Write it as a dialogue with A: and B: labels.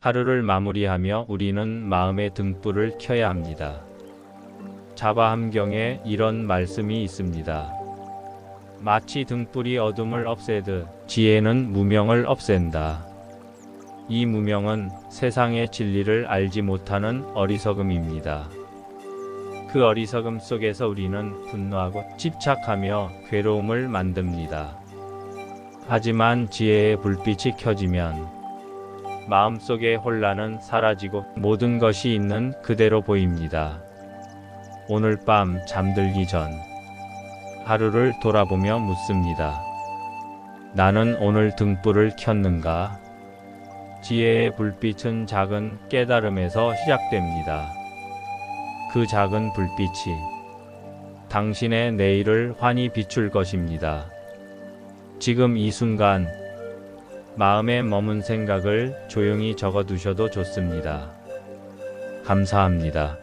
A: 하루를 마무리하며 우리는 마음의 등불을 켜야 합니다. 자바함경에 이런 말씀이 있습니다. 마치 등불이 어둠을 없애듯 지혜는 무명을 없앤다. 이 무명은 세상의 진리를 알지 못하는 어리석음입니다. 그 어리석음 속에서 우리는 분노하고 집착하며 괴로움을 만듭니다. 하지만 지혜의 불빛이 켜지면 마음속의 혼란은 사라지고 모든 것이 있는 그대로 보입니다. 오늘 밤 잠들기 전 하루를 돌아보며 묻습니다. 나는 오늘 등불을 켰는가? 지혜의 불빛은 작은 깨달음에서 시작됩니다. 그 작은 불빛이 당신의 내일을 환히 비출 것입니다. 지금 이 순간 마음에 머문 생각을 조용히 적어 두셔도 좋습니다. 감사합니다.